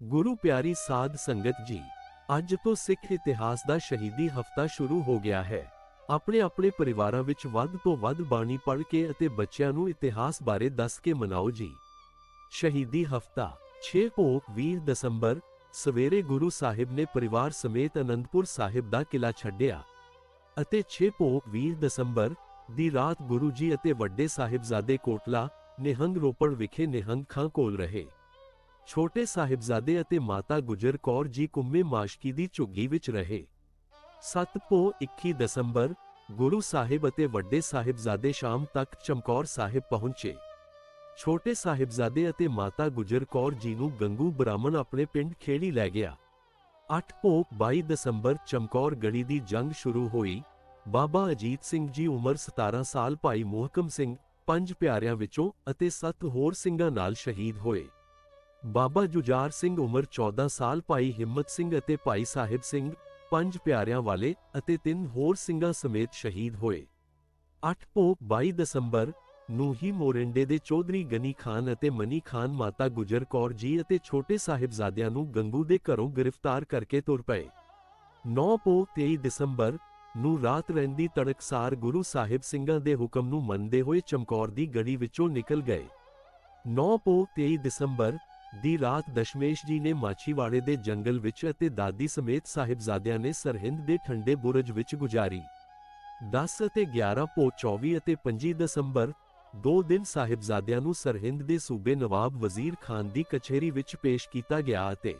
ਗੁਰੂ ਪਿਆਰੀ ਸਾਧ ਸੰਗਤ ਜੀ, ਅੱਜ ਤੋਂ ਸਿੱਖ ਇਤਿਹਾਸ ਦਾ ਸ਼ਹੀਦੀ ਹਫਤਾ ਸ਼ੁਰੂ ਹੋ ਗਿਆ ਹੈ। ਆਪਣੇ ਆਪਣੇ ਪਰਿਵਾਰਾਂ ਵਿੱਚ ਵੱਧ ਤੋਂ ਵੱਧ ਬਾਣੀ ਪੜ੍ਹ ਕੇ ਅਤੇ ਬੱਚਿਆਂ ਨੂੰ ਇਤਿਹਾਸ ਬਾਰੇ ਦੱਸ ਕੇ ਮਨਾਓ ਜੀ। ਸ਼ਹੀਦੀ ਹਫਤਾ 6 ਭੋਗ 20 ਦਸੰਬਰ, ਸਵੇਰੇ ਗੁਰੂ ਸਾਹਿਬ ਨੇ ਪਰਿਵਾਰ ਸਮੇਤ ਅਨੰਦਪੁਰ ਸਾਹਿਬ ਦਾ ਕਿਲਾ ਛੱਡਿਆ ਅਤੇ 6 ਭੋਗ 20 ਦਸੰਬਰ ਦੀ ਰਾਤ ਗੁਰੂ ਜੀ ਅਤੇ ਵੱਡੇ ਸਾਹਿਬਜ਼ਾਦੇ ਕੋਟਲਾ, ਨਿਹੰਗ ਰੋਪੜ ਵਿਖੇ ਨਿਹੰਗ ਖਾਂ ਕੋਲ ਰਹੇ। ਛੋਟੇ ਸਾਹਿਬਜ਼ਾਦੇ ਅਤੇ ਮਾਤਾ ਗੁਜਰ ਕੌਰ ਜੀ ਕੁੰਮੇ ਮਾਸ਼ਕੀ ਦੀ ਝੁੱਗੀ ਵਿੱਚ ਰਹੇ। 7 ਭੋ 21 ਦਸੰਬਰ, ਗੁਰੂ ਸਾਹਿਬ ਅਤੇ ਵੱਡੇ ਸਾਹਿਬਜ਼ਾਦੇ ਸ਼ਾਮ ਤੱਕ ਚਮਕੌਰ ਸਾਹਿਬ ਪਹੁੰਚੇ। ਛੋਟੇ ਸਾਹਿਬਜ਼ਾਦੇ ਅਤੇ ਮਾਤਾ ਗੁਜਰ ਕੌਰ ਜੀ ਨੂੰ ਗੰਗੂ ਬ੍ਰਾਹਮਣ ਆਪਣੇ ਪਿੰਡ ਖੇੜੀ ਲੈ ਗਿਆ। 8 ਭੋ 22 ਦਸੰਬਰ ਚਮਕੌਰ ਗੜੀ ਦੀ ਜੰਗ ਸ਼ੁਰੂ ਹੋਈ। ਬਾਬਾ ਅਜੀਤ ਸਿੰਘ ਜੀ ਉਮਰ 17 ਸਾਲ, ਭਾਈ ਮੋਹਕਮ ਸਿੰਘ ਪੰਜ ਪਿਆਰਿਆਂ ਵਿੱਚੋਂ ਅਤੇ ਸੱਤ ਹੋਰ ਸਿੰਘਾਂ ਨਾਲ ਸ਼ਹੀਦ ਹੋਏ। ਬਾਬਾ ਜੁਝਾਰ ਸਿੰਘ ਉਮਰ 14 ਸਾਲ, ਭਾਈ ਹਿੰਮਤ ਸਿੰਘ ਅਤੇ ਭਾਈ ਸਾਹਿਬ ਸਿੰਘ ਪੰਜ ਪਿਆਰਿਆਂ ਵਾਲੇ ਅਤੇ ਤਿੰਨ ਹੋਰ ਸਿੰਘਾਂ ਸਮੇਤ ਸ਼ਹੀਦ ਹੋਏ। 8 ਭੋਗ 22 ਦਸੰਬਰ ਨੂੰ ਹੀ ਮੋਰਿੰਡੇ ਦੇ ਚੌਧਰੀ ਗਨੀ ਖਾਨ ਅਤੇ ਮਨੀ ਖਾਨ ਮਾਤਾ ਗੁਜਰ ਕੌਰ ਜੀ ਅਤੇ ਛੋਟੇ ਸਾਹਿਬਜ਼ਾਦਿਆਂ ਨੂੰ ਗੰਗੂ ਦੇ ਘਰੋਂ ਗ੍ਰਿਫਤਾਰ ਕਰਕੇ ਤੁਰ ਪਏ। 9 ਭੋਗ 23 ਦਸੰਬਰ ਨੂੰ ਰਾਤ ਰਹਿੰਦੀ ਤੜਕਸਾਰ ਗੁਰੂ ਸਾਹਿਬ ਸਿੰਘਾਂ ਦੇ ਹੁਕਮ ਨੂੰ ਮੰਨਦੇ ਹੋਏ ਚਮਕੌਰ ਦੀ ਗੜੀ ਵਿੱਚੋਂ ਨਿਕਲ ਗਏ। 9 ਭੋਗ 23 ਦਸੰਬਰ ਦੀ ਰਾਤ ਦਸ਼ਮੇਸ਼ ਜੀ ਨੇ ਮਾਛੀਵਾੜੇ ਦੇ ਜੰਗਲ ਵਿੱਚ ਅਤੇ ਦਾਦੀ ਸਮੇਤ ਸਾਹਿਬਜ਼ਾਦਿਆਂ ਨੇ ਸਰਹਿੰਦ ਦੇ ਠੰਡੇ ਬੁਰਜ ਵਿੱਚ ਗੁਜ਼ਾਰੀ। 10 ਅਤੇ 11 ਭੋ 24 ਅਤੇ 25 ਦਸੰਬਰ, ਦੋ ਦਿਨ ਸਾਹਿਬਜ਼ਾਦਿਆਂ ਨੂੰ ਸਰਹਿੰਦ ਦੇ ਸੂਬੇ ਨਵਾਬ ਵਜ਼ੀਰ ਖਾਨ ਦੀ ਕਚਹਿਰੀ ਵਿੱਚ ਪੇਸ਼ ਕੀਤਾ ਗਿਆ ਅਤੇ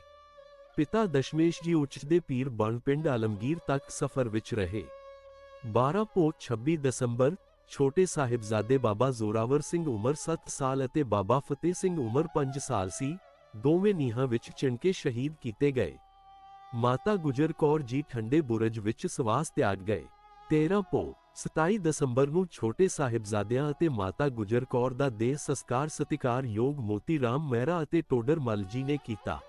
ਪਿਤਾ ਦਸ਼ਮੇਸ਼ ਜੀ ਉੱਚ ਦੇ ਪੀਰ ਬਣ ਪਿੰਡ ਆਲਮਗੀਰ ਤੱਕ ਸਫ਼ਰ ਵਿੱਚ ਰਹੇ। 12 ਭੋ 26 ਦਸੰਬਰ ਛੋਟੇ ਸਾਹਿਬਜ਼ਾਦੇ ਬਾਬਾ ਜ਼ੋਰਾਵਰ ਸਿੰਘ ਉਮਰ 7 ਸਾਲ ਅਤੇ ਬਾਬਾ ਫਤਿਹ ਸਿੰਘ ਉਮਰ 5 ਸਾਲ ਸੀ, ਦੋਵੇਂ ਨੀਹਾਂ ਵਿੱਚ ਚਿਣਕੇ ਸ਼ਹੀਦ ਕੀਤੇ ਗਏ। ਮਾਤਾ ਗੁਜਰ ਕੌਰ ਜੀ ਠੰਡੇ ਬੁਰਜ ਵਿੱਚ ਸਵਾਸ ਤਿਆਗ ਗਏ। 13 ਪੋ 27 ਦਸੰਬਰ ਨੂੰ ਛੋਟੇ ਸਾਹਿਬਜ਼ਾਦਿਆਂ ਅਤੇ ਮਾਤਾ ਗੁਜਰ ਕੌਰ ਦਾ ਦੇਹ ਸੰਸਕਾਰ ਸਤਿਕਾਰ ਯੋਗ ਮੋਤੀ ਰਾਮ ਮਹਿਰਾ ਅਤੇ ਟੋਡਰ ਮਲ ਜੀ ਨੇ ਕੀਤਾ।